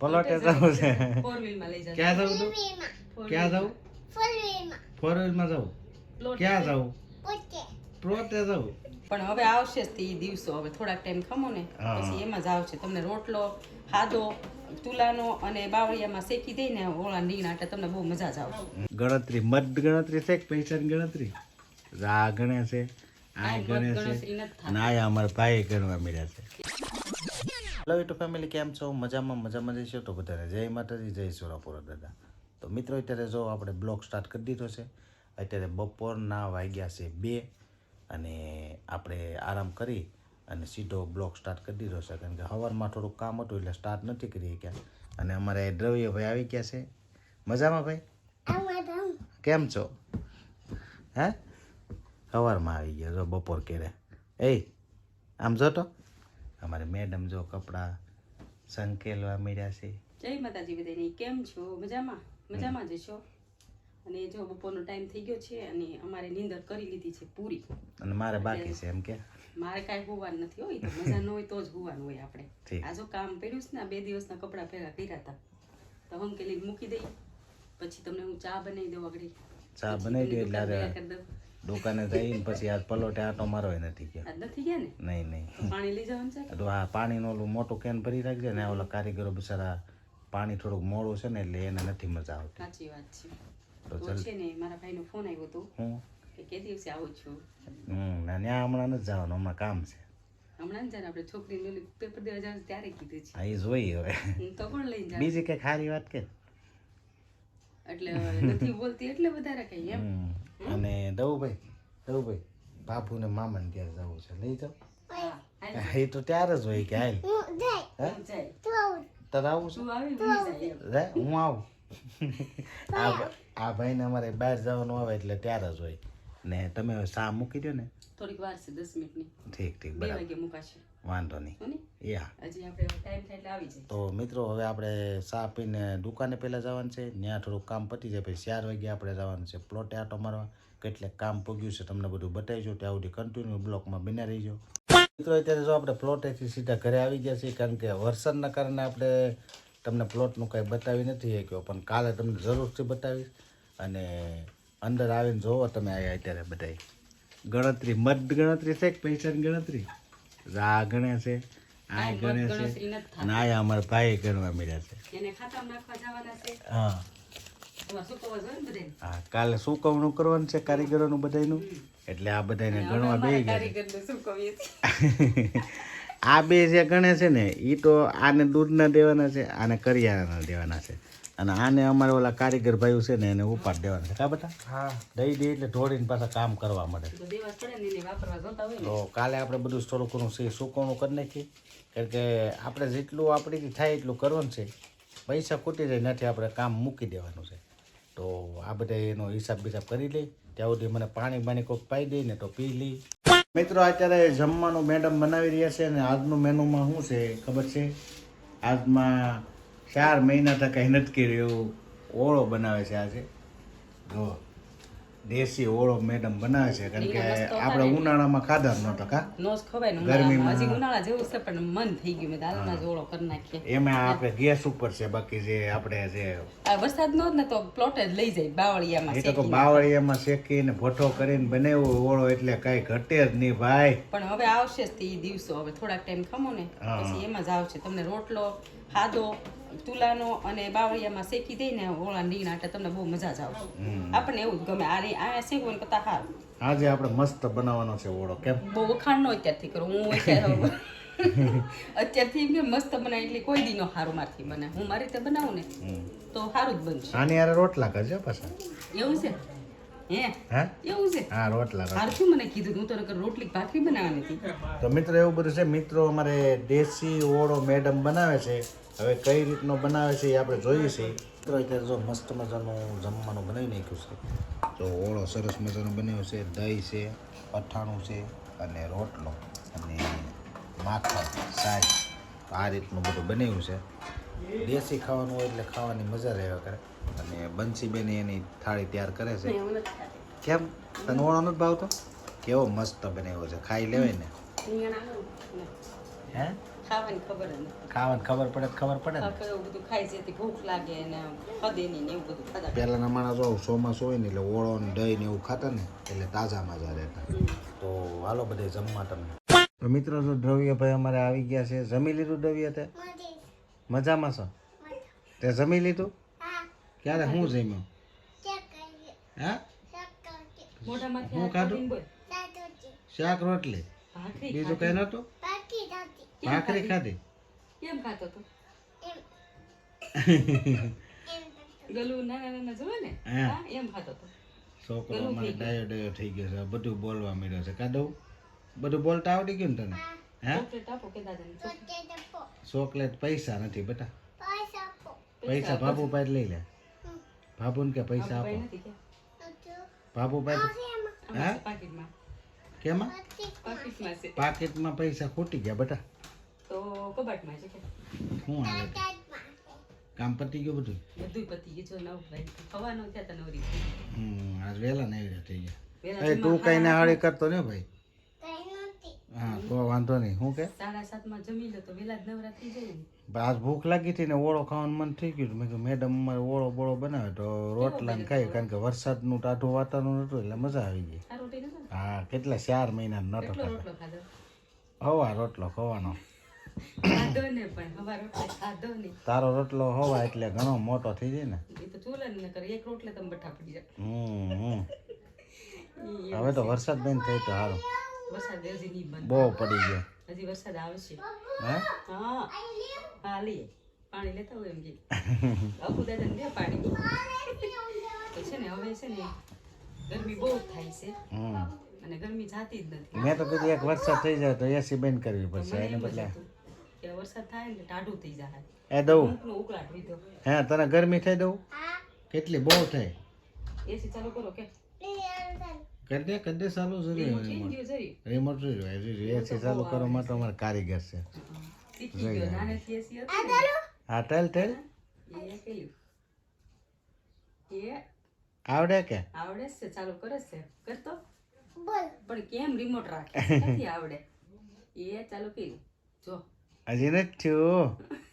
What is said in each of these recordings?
પલોટે જવું છે. ક્યાં જવું તું? ક્યાં જવું ફોર વ્હીલમાં જવું પ્લોટ ક્યાં જવું પોતે. પ્લોટે જવું પણ હવે આવશે જ તે દિવસો. હવે થોડાક ટાઈમ ખમો ને. પછી એમાં જ આવશે. તમને રોટલો ખાધો તુલાનો અને બાવળિયામાં શેકી દઈને ઓળા નીણ એટલે તમને બહુ મજા જ આવશે. ગણતરી મત ગણતરી છે કે પૈસાની ગણતરી? રા ગણે છે આ ગણે છે ના. અમારા ભાઈ ગણવા મળ્યા છે. હેલો યુટ્યુબ ફેમિલી કેમ છો? મજામાં મજામાં જઈશું તો બધાને જય માતાજી, જય સુરાપુરા દાદા. તો મિત્રો, અત્યારે જો આપણે બ્લોગ સ્ટાર્ટ કરી દીધો છે, અત્યારે બપોરના વાગ્યા છે બે અને આપણે આરામ કરી અને સીધો બ્લોગ સ્ટાર્ટ કરી દીધો છે. કારણ કે સવારમાં થોડુંક કામ હતું એટલે સ્ટાર્ટ નથી કરી શક્યા. અને અમારે દ્રવ્યભાઈ આવી ગયા છે. મજામાં ભાઈ? કેમ છો? હે? સવારમાં આવી ગયા, જો બપોર કેરે એ, આમ જો તો અમારે મેડમ જો કપડાં સંકેલવા મળ્યા છે. જય માતાજી બધાને કેમ છો? મજામાં? મજામાં જ છો? અને જો બપોરનો ટાઈમ થઈ ગયો છે અને અમારે નીંદર કરી લીધી છે પૂરી. અને મારે બાકી છે એમ કે? મારે કાંઈ હોવાનું નથી હોય તો મજા ન હોય તો જ હોવાનું હોય આપણે. આ જો કામ પડ્યું છે ને બે દિવસના કપડાં ભેગા કર્યા હતા તો હમ કે મૂકી દઈ. પછી તમને હું ચા બનાવી દઉં આગળ. ચા બનાવી દઉં એટલે દુકાને જઈને પછી આજ પલોટે આટો મારો નથી ગયો. નથી ગયા ને? નહીં નહીં. પાણી લઈ જવાનું છે તો આ પાણીનું ઓલું મોટું કેન ભરી રાખજે ને આ ઓલા કારીગરો બિચારા પાણી થોડુંક મોડું છે ને એટલે એને નથી મજા આવતી. સાચી વાત છે. તો ચાલ. છે ને મારા ભાઈનો ફોન આવ્યો હતો હું? કે કે દિવસે આવું છું? હમ ના ત્યાં હમણાં નથી જવાનું હમણાં કામ છે. હમણાં જ આપણે છોકરીને ઓલી પેપર દેવા જવાનું ત્યારે કીધું છે. હા એ જોઈ હવે. તો પણ લઈ જાય બીજી કઈ ખારી વાત કે? એટલે નથી બોલતી એટલે વધારે કઈ એમ. અને દવુભાઈ દવુભાઈ બાપુને મામાને ઘેર જવું છે. લઈ જાઓ. એ તો ત્યારે જ હોય કે હાલ. હે તું આવું. તારે આવું છે? હું આવું. આ ભાઈને અમારે બહાર જવાનું આવે એટલે ત્યારે જ હોય. ને તમે હવે શા મૂકી દો ને. થોડીક વાર છે દસ મિનિટની. ઠીક ઠીક બે બરાબર. વાગે મુકાશે. વાંધો નહીં. યા. તો મિત્રો હવે આપણે ચા પીને દુકાને પહેલાં જવાનું છે ત્યાં થોડુંક કામ પતી જાય પછી ચાર વાગે આપણે જવાનું છે પ્લોટે આટો મારવા. કેટલે કામ પૂગ્યું છે તમને બધું બતાવીશું ત્યાં સુધી કન્ટિન્યુ બ્લોકમાં બિના રહીજો. મિત્રો અત્યારે જો આપણે પ્લોટેથી સીધા ઘરે આવી ગયા છીએ કારણ કે વરસાદના કારણે આપણે તમને પ્લોટનું કાંઈ બતાવી નથી શક્યો પણ કાલે તમને જરૂરથી બતાવીશ. અને અંદર આવીને જોવો તમે આવ્યા અત્યારે બધાય. ગણતરી મત ગણતરી છે કે પૈસાની ગણતરી? આ ગણે છે આ ગણે છે અને આયા અમારા ભાઈ ગણવા મળ્યા છે. હા. હા કાલે સુકવણું કરવાનું છે કારીગરોનું બધાનું એટલે આ બધાને ગણવા બે ગયા. આ બે જે ગણે છે ને એ તો આને દૂધના દેવાના છે આને કરિયાણાના દેવાના છે. અને આને અમારે ઓલા કારીગર ભાઈઓ છે ને એને ઉપાડ દેવાના છે. કા બેટા? હા. દઈ દે એટલે ઢોળીને પાછા કામ કરવા મળે. તો દેવા જ પડે ને એને વાપરવા જોતા હોય ને. તો કાલે આપણે બધું થોડું ઘણું છે સુકવણું કરી નાખીએ. કારણ કે આપણે જેટલું આપણીથી થાય એટલું કરવાનું છે. પૈસા ખૂટી જાય નથી આપણે કામ મૂકી દેવાનું છે. તો આ બધા એનો હિસાબ બિસાબ કરી લઈ ત્યાં સુધી મને પાણી બાણી કોઈક પાઈ દઈ ને તો પી લઈ મિત્રો અત્યારે જમવાનું મેડમ બનાવી રહ્યા છે અને આજનું મેનુમાં શું છે? ખબર છે? આજમાં ચાર મહિનાથી કંઈ કરી કર્યું ઓળો બનાવે છે આજે. જો દેશી ઓળો મેડમ બનાવે છે કારણ કે આપણે ઉનાળામાં ખાધા જ કા? જ ગરમીમાં. ઉનાળા જેવું છે પણ મન થઈ ગયું. મેં દાલમાં ઓળો કરી નાખીએ. એમાં આપણે ગેસ ઉપર છે બાકી જે આપણે જે વરસાદ નો ને તો પ્લોટ જ લઈ જાય બાવળિયામાં એ તો. બાવળિયામાં શેકીને ભઠ્ઠો કરીને બનાવ્યો ઓળો એટલે કાંઈ ઘટે જ નહીં ભાઈ. પણ હવે આવશે જ તે દિવસો. હવે થોડાક ટાઈમ ખમો ને. પછી એમાં જ આવશે. તમને રોટલો ખાધો તુલાનો અને બાવળિયામાં શેકી દઈને ઓળા નીણ એટલે તમને બહુ મજા જ આવશે. આપણને એવું જ ગમે. આ આ શેકવું ને કરતા સારું. આજે આપણે મસ્ત બનાવવાનો છે ઓળો કેમ? બહુ વખાણ નો અત્યારથી કરું. હું અત્યારે અત્યારથી કે મસ્ત બનાવે એટલે કોઈ દી નો સારું મારથી બને. હું મારી રીતે બનાવું ને તો સારું જ બનશે. આની યાર રોટલા કરજો પાછા. એવું છે? એવું છે? હા રોટલા. શું મને કીધું હું તો રોટલી ભાખરી બનાવવાની હતી. તો મિત્રો એવું બધું છે મિત્રો અમારે દેશી ઓળો મેડમ બનાવે છે. હવે કઈ રીતનો બનાવે છે એ આપણે જોઈએ છીએ. મિત્રો અત્યારે જો મસ્ત મજાનું જમવાનું બનાવી નાખ્યું છે. તો ઓળો સરસ મજાનો બન્યો છે દહીં છે અથાણું છે અને રોટલો અને માખણ સાસ આ રીતનું બધું બનાવ્યું છે. દેશી ખાવાનું હોય એટલે ખાવાની મજા રહેવા કરે. અને બંસીબેન એની થાળી તૈયાર કરે છે. કેમ? તને ઓળો નથી ભાવતો? કેવો મસ્ત બનાવ્યો છે. ખાઈ લેવાય ને. હે? ખાવાની ખબર ખાવાની ખબર પડે ખબર પડે એવું બધું ખાઈ છે ભૂખ લાગે અને ખદે ને એવું બધું ખાધા. પહેલાંના માણસ જો ચોમાસું હોય ને એટલે ઓળો ને દહીં ને એવું ખાતા ને એટલે તાજા મજા રહેતા. તો હાલો બધે જમવા તમે તો મિત્રો જો દ્રવ્યભાઈ અમારે આવી ગયા છે. જમી લીધું દ્રવ્ય તે? મજામાં છો? તે જમી લીધું? ક્યારે હું જમ્યો? હા? હું ખાધું? શાક રોટલી. બીજું કઈ નતું ભાખરી ખાધી? કેમ ખાતો તો એમ. નાના નાના જોવે ને? હા. હા એમ ખાતો તો છોકરો અમારે ડાયો ડાયો થઈ ગયો છે. બધું બોલવા મળ્યો છે. કાઢું બધું બોલતા આવડી ગયું ને તને? હે. ચોકલેટ પૈસા નથી બેટા. પૈસા બાબુ પાસે લઈ લે. બાબુને કે પૈસા આપો? નથી કે? નથી બાબુ પાસે એમાં. કેમાં? પાકીટમાં પૈસા ખૂટી ગયા બેટા. તો કબાટમાં છે. કે શું આવે કામ પતી ગયું બધું? બધું પતી ગયું. જો નવ ભાઈ. ખવાનો છે તને ઓરી હમ આજ વહેલા નહીં થઈ ગયા. વેલા એ તું કઈ ના હળી કરતો ને ભાઈ? હા તો વાંધો નહીં. શું કે? સાડા સાતમાં જમી લો તો વેલા જ નવરા થઈ જાય આજ ભૂખ લાગી હતી ને ઓળો ખાવાનું મન થઈ ગયું મેં કીધું મેડમ અમારે ઓળો બોળો બનાવે. તો રોટલા ને ખાઈ કારણ કે વરસાદનું ટાઢું વાતાવરણ હતું એટલે મજા આવી ગઈ. ને? હા કેટલા ચાર મહિના નતો ખાધો. હવા રોટલો ખવાનો તારો રોટલો હોવા એટલે ઘણો મોટો થઈ જાય ને. એ તો ચૂલે ને કરે એક રોટલે તમે બઠા પડી જાય. હમ હવે તો વરસાદ બંધ થઈ તો સારું વરસાદ હજી નહીં બંધ. બહુ પડી ગયો. હજી વરસાદ આવશે. હે? હા. હા લઈએ પાણી લેતા હોય એમ કે. અપુ દાદા ને પાણી. તો છે ને હવે છે ને ગરમી બહુ થાય છે. અને ગરમી જાતી જ નથી. મેં તો કીધું એક વરસાદ થઈ જાય તો એસી બંધ કરવી પડશે એને બદલે વરસાદ થાય ને ટાઢું થઈ જાય. એ દઉં? ઉકળાટ લીધો હે તને ગરમી થઈ દઉં? કેટલી? બહુ થાય એસી ચાલુ કરો કે. કરી દે કરી દે ચાલુ જરી. રિમોટ એસી ચાલુ કરવા માટે અમારે કારીગર છે. હા ટેલ ટેલ. એ પેલું. એ આવડે કે? આવડે જ છે ચાલુ કરે જ છે. કરતો બોલ. પણ કેમ રિમોટ રાખે? નથી આવડે. એ ચાલુ કર્યું. જો. હજી નથી થયું.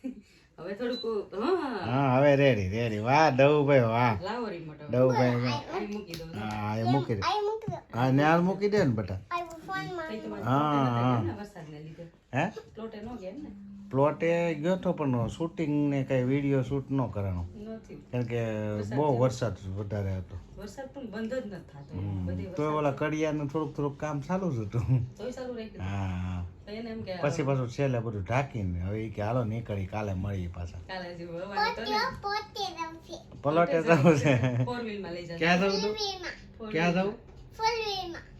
હવે થોડુંક હા. હા હવે રેડી રેડી વાહ દઉભાઈ વાહ. દઉભાઈ હા એ મૂકી દે. આઈ મૂકી દો. હા ન્યાલ મૂકી દે ને બેટા. હા, હા. ને વરસાદને લીધે. હે? પ્લોટે ન ગયા ને પ્લોટે ગયો તો પણ શૂટિંગ ને કઈ વીડિયો શૂટ ન કરાણો નથી. કારણ કે બહુ વરસાદ વધારે હતો. વરસાદ પણ બંધ જ નથી થતો. તો ઓલા કડિયાનું થોડુંક થોડુંક કામ ચાલુ જ હતું. તોય ચાલુ હા તો એને એમ કે પછી પાછું છેલ્લે બધું ઢાંકીને હવે ઈ કે હાલો નીકળી કાલે મળીએ પાછા. પલોટે જવું છે. ક્યાં જવું તું? ક્યાં જવું?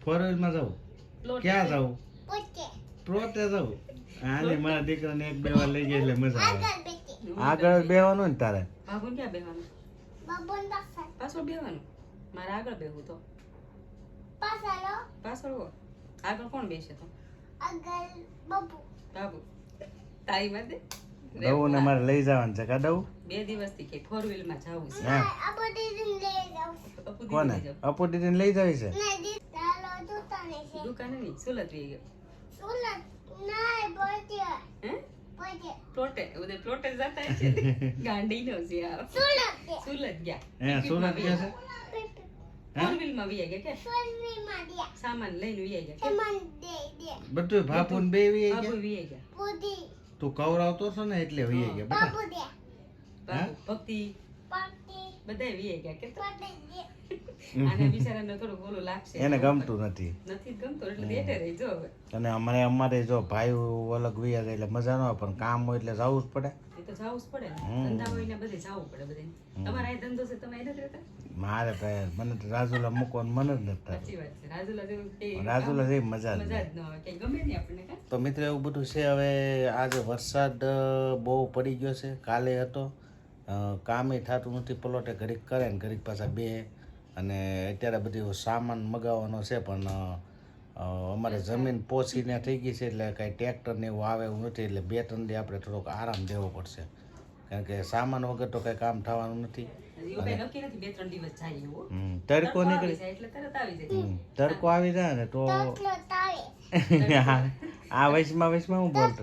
ફોર વ્હીલમાં જવું? ક્યાં જવું? પ્લોટે જવું? હા ને મારા દીકરાને એક બે વાર લઈ જાય એટલે મજા આવે. આગળ બેવાનું ને તારે? બાબુને ક્યાં બેવાનું બાબુન પાછળ પાછળ બેવાનું મારે આગળ બેવું તો. પાછળ પાછળ આગળ કોણ બેસે તો? આગળ બાબુ. બાબુ. તારી માટે ડવું ને મારે લઈ જવાનું છે કા દવું બે દિવસથી કે ફોર વ્હીલમાં જવું છે. હે. લઈ જાઉં. કોને? લઈ અપુ લઈ જવી છે? ના દુકાને નહીં સુલત રહી ગયો. સુલત પ્લોટે પ્લોટે જતા છે ગાંડી નો છે આ સુલત સુરત ગયા. હે સુરત ગયા છે? વી ગયા કે? સામાન લઈને વી ગયા કે? દે દે. બધું ભાપુ બે વી ગયા? વી ગયા. તું કવરાવતો છો ને એટલે વી ગયા બાબુ દે. ભક્તિ. બધા વી ગયા કે આને બિચારાને થોડું ઓલું લાગશે. એને ગમતું નથી. નથી ગમતું એટલે બેઠે રહી જો હવે. અને અમારે અમારે જો ભાઈ અલગ વિયા એટલે મજા ન આવે પણ કામ હોય એટલે જવું જ પડે. એ તો જવું જ પડે ધંધા હોય ને બધે જવું પડે બધે તમારા અહીં ધંધો છે તમે નથી રહેતા? મારે ભાઈ મને તો રાજુલા મૂકવાનું મન જ નથી સાચી વાત છે. રાજુલા જેવું રાજુલા જેવી મજા મજા જ ન આવે. કે ગમે નહીં આપણને તો મિત્ર એવું બધું છે હવે આજે વરસાદ બહુ પડી ગયો છે. કાલે હતો. કામે થતું નથી પલોટે ઘડીક કરે ને ઘડીક પાછા બે. અને અત્યારે બધી સામાન મગાવવાનો છે પણ અમારે જમીન પોસીને થઈ ગઈ છે એટલે કાંઈ ટ્રેક્ટર ને એવું આવે એવું નથી એટલે બે ત્રણ દી આપણે થોડોક આરામ દેવો પડશે. કારણ કે સામાન વગર તો કાંઈ કામ થવાનું નથી. તડકો આવી નીકળી તડકો આવી જાય ને તો આ વયસમાં વયસમાં હું બોલતો.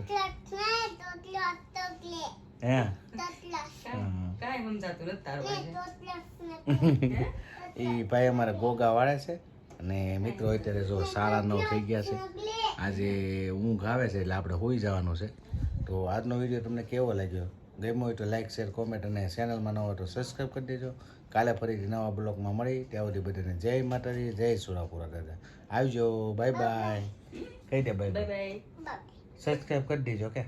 હે? કાંઈ સમજાતું નથી તારું ને એ ભાઈ અમારે ગોગા વાળે છે અને મિત્રો અત્યારે જો સાડા નવ થઈ ગયા છે. આજે ઊંઘ આવે છે એટલે આપણે હોઈ જવાનું છે. તો આજનો વીડિયો તમને કેવો લાગ્યો? ગમ્યો હોય તો લાઈક શેર કોમેન્ટ અને ચેનલમાં નવો હોય તો સબસ્ક્રાઈબ કરી દેજો. કાલે ફરીથી નવા બ્લોગમાં મળી. ત્યાં સુધી બધાને જય માતાજી જય સુરાપુરા દાદા. આવજો બાય બાય. કહી દે બાય બાય સબસ્ક્રાઈબ કરી દેજો કે